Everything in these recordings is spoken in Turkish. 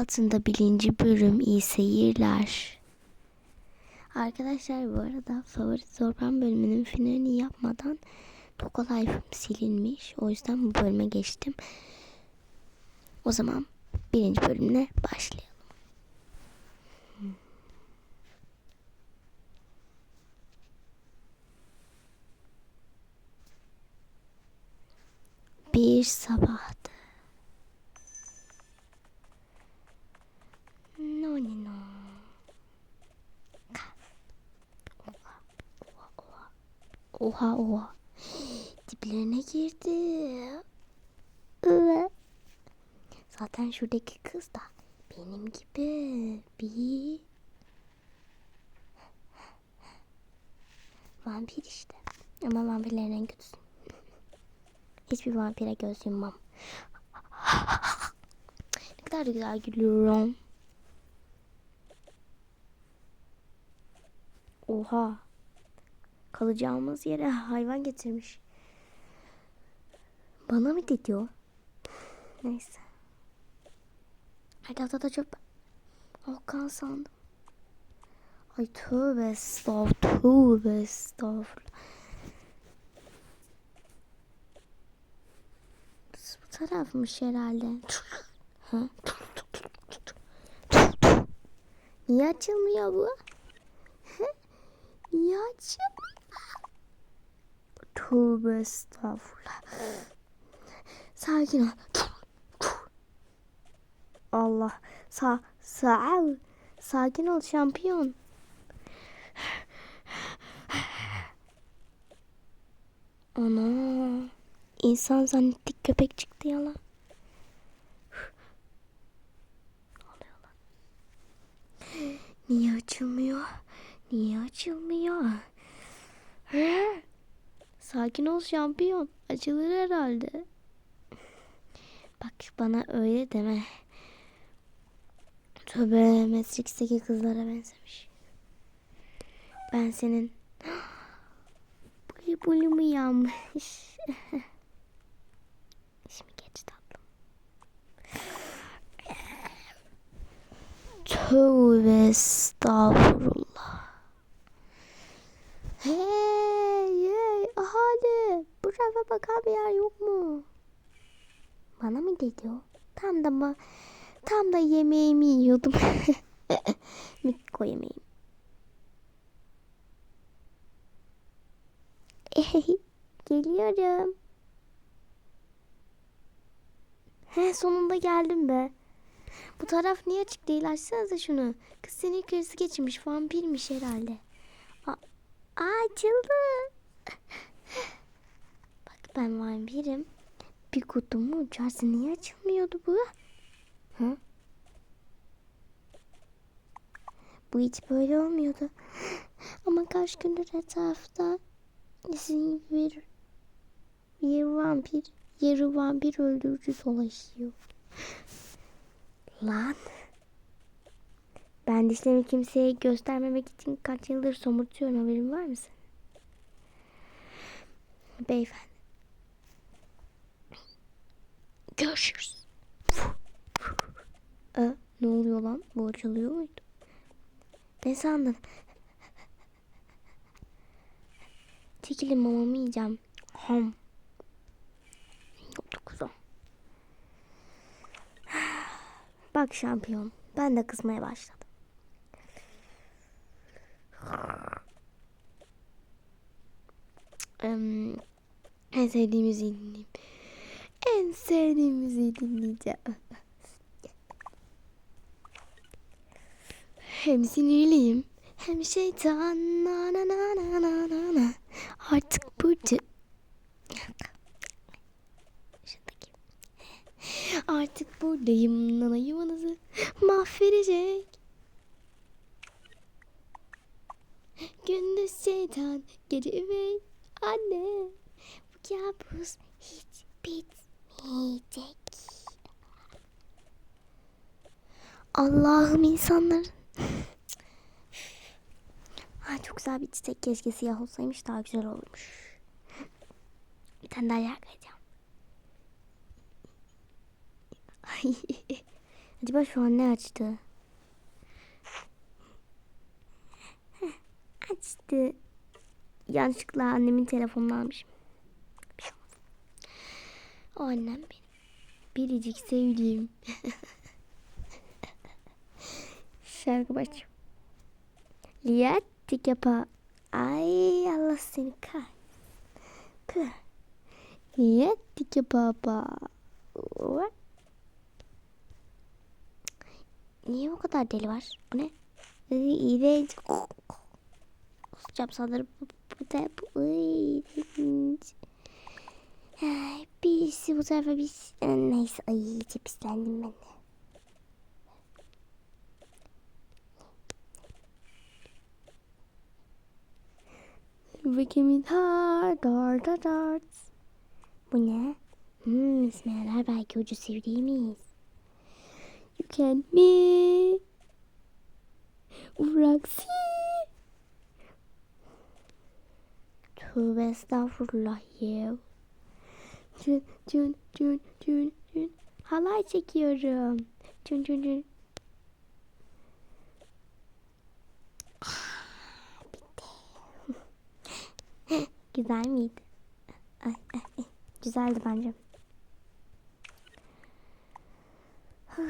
altında birinci bölüm iyi seyirler. Arkadaşlar bu arada favori zorban bölümünün finalini yapmadan Toka Life'ım silinmiş. O yüzden bu bölüme geçtim. O zaman birinci bölümle başlayalım. Bir sabahtı. No no no. Oha oha oha. Oha oha. Diplerine girdi. Zaten şuradaki kız da benim gibi bir vampir işte. Ama vampirlerin en kötüsü. Hiçbir vampire göz yummam. ne kadar da güzel gülüyorum. Oha. Kalacağımız yere hayvan getirmiş. Bana mı dedi o? Neyse. Herhalde da çok Okan sandım. Ay tövbe estağfurullah. Tövbe estağfurullah. Bu tarafmış herhalde. Ha? Niye açılmıyor bu? Niye açılmıyor? Tövbe estağfurullah. Sakin ol. Allah. Sa sa Sakin ol şampiyon. Ana. İnsan zannettik köpek çıktı yalan. Niye açılmıyor? Niye açılmıyor? Sakin ol şampiyon. Açılır herhalde. Bak bana öyle deme. Tövbe Matrix'teki kızlara benzemiş. Ben senin buli bulumu yanmış. Şimdi geç tatlım. Tövbe estağfurullah. Bu tarafa bakan bir yer yok mu? Bana mı dedi o? Tam da mı? Tam da yemeğimi yiyordum. Mikko yemeğim. Geliyorum. He sonunda geldim be. Bu taraf niye açık değil? Açsanıza şunu. Kız senin karısı geçirmiş. Vampirmiş herhalde. Aa, açıldı. Ben vampirim. Bir kutumu uçarsa niye açılmıyordu bu? Hı? Bu hiç böyle olmuyordu. Ama kaç gündür etrafta sizin bir, bir vampir, yarı vampir öldürücü dolaşıyor. Lan. Ben dişlerimi kimseye göstermemek için kaç yıldır somurtuyorum haberin var mı senin? Beyefendi. Görüşürüz. E, ne oluyor lan? Bu açılıyor muydu? Ne sandın? Çekilin mamamı yiyeceğim. Ham. Dokuzum. Bak şampiyon. Ben de kızmaya başladım. En sevdiğim müziği dinleyeyim. En sevdiğim müziği dinleyeceğim. Hem sinirliyim hem şeytan na na na na na na na. Artık burada. Artık buradayım nana yuvanızı mahvedecek. Gündüz şeytan gece üvey anne. Bu kabus hiç bitmeyecek. Allah'ım insanlar. Ay çok güzel bir çiçek keşke siyah olsaymış daha güzel olmuş. Bir tane daha. Ay, Acaba şu an ne açtı? Açtı. Yanlışlıkla annemin telefonunu almışım. O annem benim. Biricik sevdiğim. Şarkı baş. Liyattik yapa. Ay Allah seni kah. Püh. Liyattik yapa. What? Niye bu kadar deli var? Bu ne? İğrenç. Kusacağım sanırım. Bu, bu bu. İğrenç. Ay, birisi bu tarafa bir... Neyse ay iyice pislendim ben de. Bakayım dar dar dar dar. Bu ne? Hmm, İsmail'ler belki ucu sivriymiş. You can me. Uraksi. Tövbe estağfurullah ya. Cün cün cün cün cün. Halay çekiyorum. Cün cün cün. Güzel miydi? Ay, ay, ay. Güzeldi bence.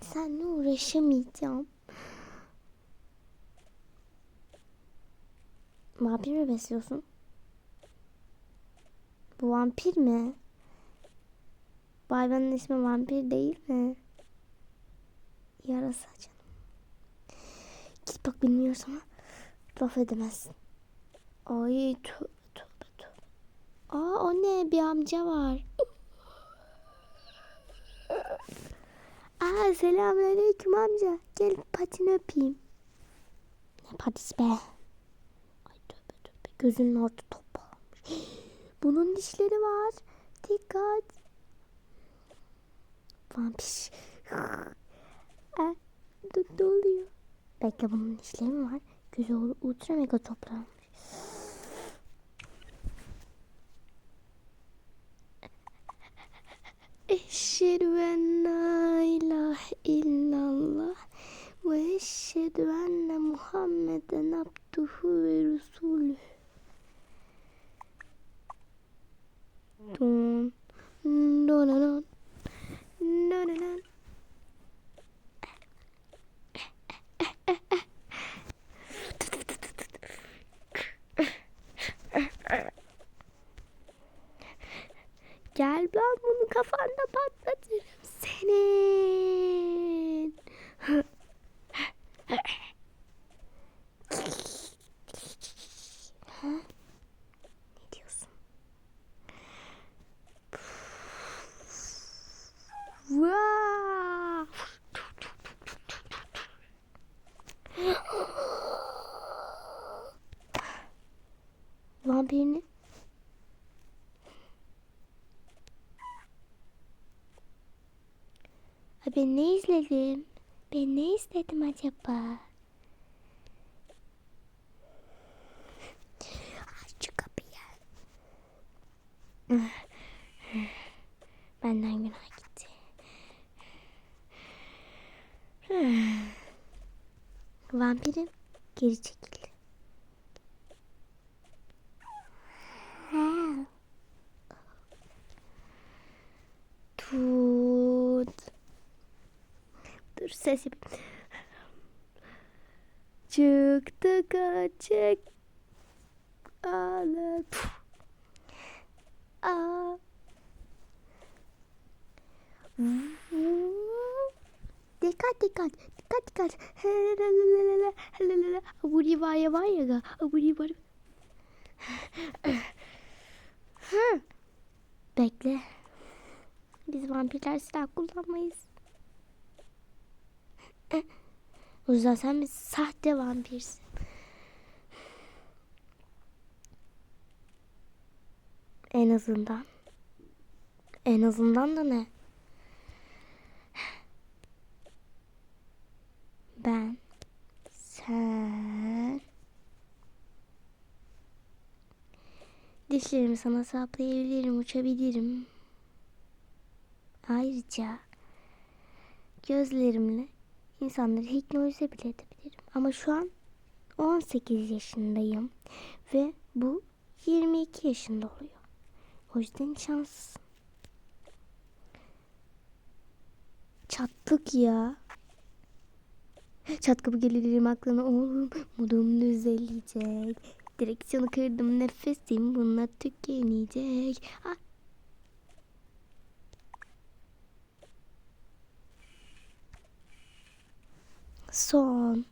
Seninle uğraşamayacağım. Vampir mi besliyorsun? Bu vampir mi? Bu hayvanın ismi vampir değil mi? Yarasa canım. Git bak bilmiyorsam laf edemezsin. Ay tövbe tövbe tövbe. Aa o ne bir amca var. Aa selamünaleyküm amca. Gel patini öpeyim. Ne patisi be? Ay tövbe tövbe. Gözünün orta toplanmış. Bunun dişleri var. Dikkat. Vampir. Aa, dur, ne oluyor? Bekle bunun dişleri mi var? Gözü ul- ultra mega toplanmış. Eşhedü en la ilahe illallah ve eşhedü enne Muhammeden abduhu ve resulüh. Gel ben bunu kafanda patlatırım senin. Ha? Ne diyorsun? Vaa! Vampirini Ha, ben ne izledim? Ben ne izledim acaba? Aç kapıyı. Benden günah gitti. Vampirim geri çekildi. Ses yapayım. Çıktı kaçık. Ağlar. Aa. Dikkat dikkat. Dikkat dikkat. Helelele. Aburi var ya ga. Aburi var. Hı. Bekle. Biz vampirler silah kullanmayız. O yüzden sen bir sahte vampirsin. En azından. En azından da ne? Ben, sen... Dişlerimi sana saplayabilirim, uçabilirim. Ayrıca gözlerimle insanları hipnotize bile edebilirim. Ama şu an 18 yaşındayım ve bu 22 yaşında oluyor. O yüzden şanslısın. Çattık ya. Çat kapı gelirim aklına oğlum modum düzelecek. Direksiyonu kırdım nefesim bununla tükenecek. Ah. On.